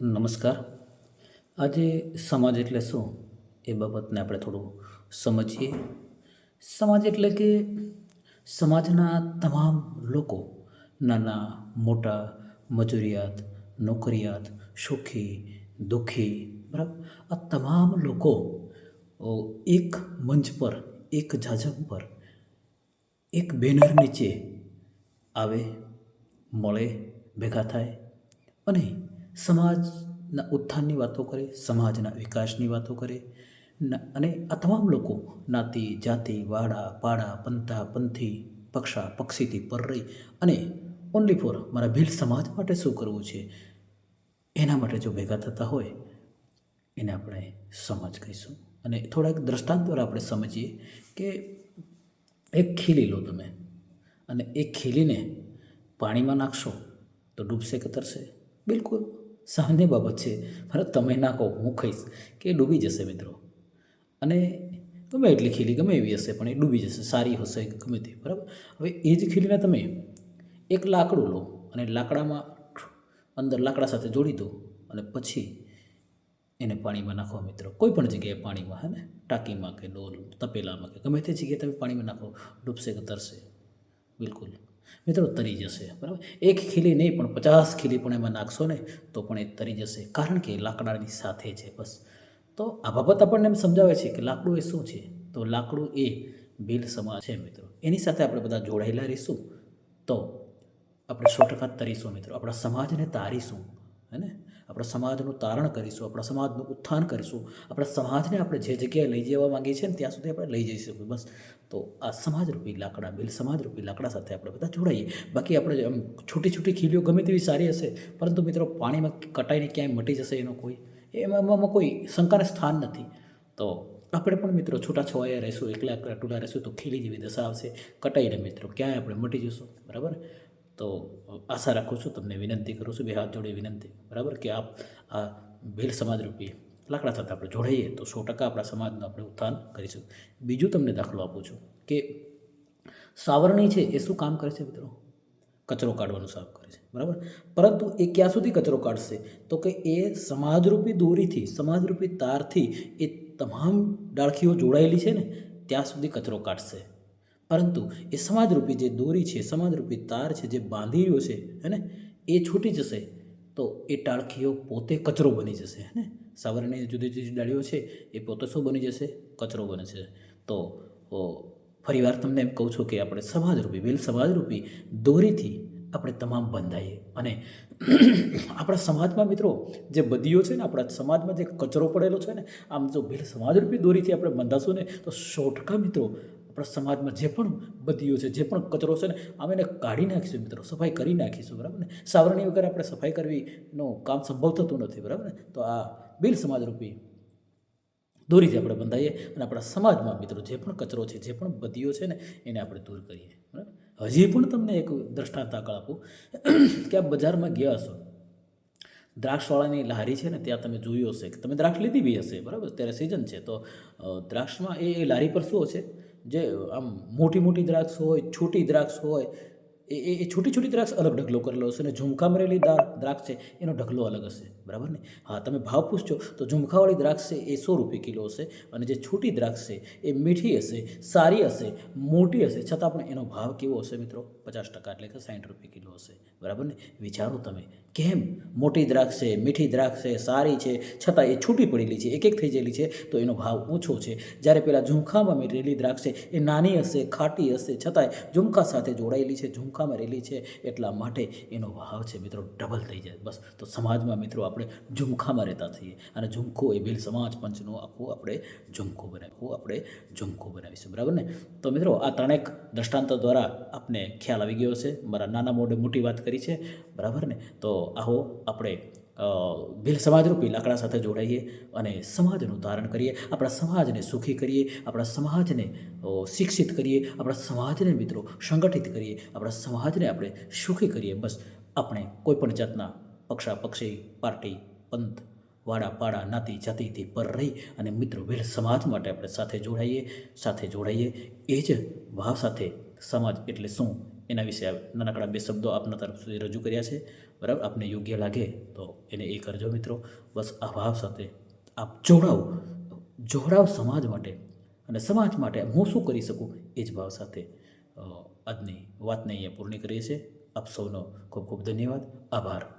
નમસ્કાર. આજે સમાજ એટલે શું એ બાબતને આપણે થોડું સમજીએ. સમાજ એટલે કે સમાજના તમામ લોકો, નાના, મોટા, મજૂરિયાત, નોકરિયાત, સુખી, દુઃખી, બરાબર? આ તમામ લોકો એક મંચ પર, એક જાજમ પર, એક બેનર નીચે આવે, મળે, ભેગા થાય અને સમાજના ઉત્થાનની વાતો કરે, સમાજના વિકાસની વાતો કરે અને આ તમામ લોકો જ્ઞાતિ જાતિ, વાડા, પાડા, પંથા, પંથી, પક્ષા, પક્ષીથી પર રહી અને ઓનલી ફોર મારા ભીલ સમાજ માટે શું કરવું છે? એના માટે જો ભેગા થતા હોય, એને આપણે સમાજ કહીશું. અને થોડાક દ્રષ્ટાંત દ્વારા આપણે સમજીએ કે એક ખીલી લો તમે અને એ ખીલીને પાણીમાં નાખશો તો ડૂબશે કે તરશે? બિલકુલ. સામાન્ય બાબત છે. બરાબર તમે નાખો હું કહીશ કે ડૂબી જશે મિત્રો. અને ગમે એટલી ખીલી, ગમે એવી હશે, પણ એ ડૂબી જશે, સારી હશે કે ગમે તે, બરાબર? હવે એ જ ખીલીને તમે એક લાકડું લો અને લાકડામાં અંદર લાકડા સાથે જોડી દો અને પછી એને પાણીમાં નાખો મિત્રો. કોઈ પણ જગ્યાએ પાણીમાં, હે ને? ટાંકીમાં કે ડોલ, તપેલામાં કે ગમે તે જગ્યાએ તમે પાણીમાં નાખો, ડૂબશે કે તરશે. બિલકુલ. મિત્રો તરી જશે, બરાબર? એક ખીલી નહીં, પણ પચાસ ખીલી પણ એમાં નાખશો ને, તો પણ એ તરી જશે. કારણ કે લાકડાની સાથે છે બસ. તો આ બાબત આપણને એમ સમજાવે છે કે લાકડું એ શું છે? તો લાકડું એ ભીલ સમા છે મિત્રો. એની સાથે આપણે બધા જોડાયેલા રહીશું. તો આપણે સો ટકા તરીશું મિત્રો. આપણા સમાજને તારીશું. હે આપણા સમાજનું તારણ કરીશું, આપણા સમાજનું ઉત્થાન કરીશું, આપણા સમાજને આપણે જે જગ્યાએ લઈ જવા માંગીએ છીએ ને ત્યાં સુધી આપણે લઈ જઈશું બસ. તો આ સમાજરૂપી લાકડા, બિલ સમાજરૂપી લાકડા સાથે આપણે બધા જોડાઈએ. બાકી આપણે આમ છૂટી છૂટી ખીલીઓ ગમે તેવી સારી હશે, પરંતુ મિત્રો પાણીમાં કટાઈને ક્યાંય મટી જશે એનો કોઈ, એમાં એમાં કોઈ શંકાને સ્થાન નથી. તો આપણે પણ મિત્રો છૂટા છવાયા રહીશું, એકલા ટૂડા રહીશું તો ખીલી જેવી દશા આવશે. કટાઈને મિત્રો ક્યાંય આપણે મટી જશું બરાબર? તો આશા રાખું છું તમને વિનંતી કરું છું બે હાથ જોડે વિનંતી બરાબર કે આપ આ ભીલ સમાજરૂપી લાકડા સાથે આપણે જોડાઈએ તો સો ટકા આપણા સમાજનું આપણે ઉત્થાન કરીશું બીજું તમને દાખલો આપું છું કે સાવરણી છે, એ શું કામ કરે છે મિત્રો? કચરો કાઢવાનું સાફ કરે છે, બરાબર? પરંતુ એ ક્યાં સુધી કચરો કાઢશે? તો કે એ સમાજરૂપી દોરીથી, સમાજરૂપી તારથી એ તમામ ડાળખીઓ જોડાયેલી છે ને, ત્યાં સુધી કચરો કાઢશે. પરંતુ એ સમાજરૂપી જે દોરી છે, સમાજરૂપી તાર છે, જે બાંધી રહ્યો છે, હે ને, એ છૂટી જશે તો એ ટાળખીઓ પોતે કચરો બની જશે, હે સાવરણની જુદી જુદી ડાળીઓ છે, એ પોતે શું બની જશે? કચરો બને છે. તો ફરી ફરીવાર તમને એમ કહું છું કે આપણે સમાજરૂપી, વેલ સમાજરૂપી દોરીથી આપણે તમામ બંધાઈએ. અને આપણા સમાજમાં મિત્રો, જે બદીઓ છે ને, આપણા સમાજમાં જે કચરો પડેલો છે ને, આમ જો ભીલ સમાજરૂપી દોરીથી આપણે બંધાશું ને, તો સો ટકા મિત્રો આપણા સમાજમાં જે પણ બદીઓ છે, જે પણ કચરો છે ને, આમ એને કાઢી નાખીશું મિત્રો, સફાઈ કરી નાખીશું, બરાબર ને? સાવરણી વગર આપણે સફાઈ કરવીનું કામ સંભવ થતું નથી, બરાબર ને? તો આ બિલ સમાજરૂપી દોરીથી આપણે બંધાઈએ અને આપણા સમાજમાં મિત્રો જે પણ કચરો છે, જે પણ બદીઓ છે ને, એને આપણે દૂર કરીએ, બરાબર? હજી પણ તમને એક દ્રષ્ટાંત આગળ આપું કે આ બજારમાં ગયા હશો. દ્રાક્ષવાળાની લારી છે ને, ત્યાં તમે જોયું હશે કે તમે દ્રાક્ષ લીધી બી હશે, બરાબર? અત્યારે સિઝન છે, તો દ્રાક્ષમાં એ લારી પર શું હશે? જે આમ મોટી મોટી દ્રાક્ષ હોય છોટી દ્રાક્ષ હોય એ એ છોટી છોટી દ્રાક્ષ અલગ ઢગલો કરેલો હશે અને ઝુમખામાં રહેલી દ્રાક્ષ છે એનો ઢગલો અલગ હશે. બરાબર ને? હા, તમે ભાવ પૂછજો તો ઝુમખાવાળી દ્રાક્ષ છે એ સો રૂપિયા કિલો હશે અને જે છોટી દ્રાક્ષ છે એ મીઠી હશે, સારી હશે, મોટી હશે, છતાં પણ એનો ભાવ કેવો હશે મિત્રો? પચાસ ટકા એટલે કે સાઠ રૂપિયા કિલો હશે. બરાબર ને? વિચારો તમે, કેમ? મોટી દ્રાક્ષ છે, મીઠી દ્રાક્ષ છે, સારી છે, છતાં એ છૂટી પડેલી છે એક એક થઈ ગયેલી છે, તો એનો ભાવ ઓછો છે. જ્યારે પેલા ઝુમખામાં રહેલી દ્રાક્ષ છે એ નાની હશે, ખાટી હશે, છતાંય ઝુમખા સાથે જોડાયેલી છે ઝુમખામાં રહેલી છે એટલા માટે એનો ભાવ છે મિત્રો ડબલ થઈ જાય. બસ, તો સમાજમાં મિત્રો આપણે ઝુમખામાં રહેતા થઈએ અને ઝુમખો એ બિલ સમાજ પંચનો આખું આપણે ઝુમખો બનાવ્યો આપણે ઝુમખો બનાવીશું. બરાબર ને? તો મિત્રો આ ત્રણેક દ્રષ્ટાંતો દ્વારા આપને ખ્યાલ આવી ગયો છે મારા નાના મોઢે મોટી વાત કરી છે. બરાબર ને? તો આવો આપણે ભીલ સમાજરૂપી લાકડા સાથે જોડાઈએ અને સમાજનું તારણ કરીએ, આપણા સમાજને સુખી કરીએ, આપણા સમાજને શિક્ષિત કરીએ, આપણા સમાજને મિત્રો સંગઠિત કરીએ, આપણા સમાજને આપણે સુખી કરીએ. બસ આપણે કોઈપણ જાતના પક્ષા પક્ષી પાર્ટી, પંથ, વાડા પાડા, નાતી જાતિથી પર રહી અને મિત્રો ભીલ સમાજ માટે આપણે સાથે જોડાઈએ સાથે જોડાઈએ. એ જ ભાવ સાથે સમાજ એટલે શું? એના વિશે નાનકડા બે શબ્દો આપના તરફ સુધી રજૂ કર્યા છે. બરાબર? આપને યોગ્ય લાગે તો એને એ કરજો મિત્રો. બસ આ ભાવ સાથે આપ જોડાવ જોડાવ સમાજ માટે અને સમાજ માટે હું શું કરી શકું? એ જ ભાવ સાથે આજની વાતને અહીંયા પૂર્ણ કરીએ છીએ. આપ સૌનો ખૂબ ખૂબ ધન્યવાદ. આભાર.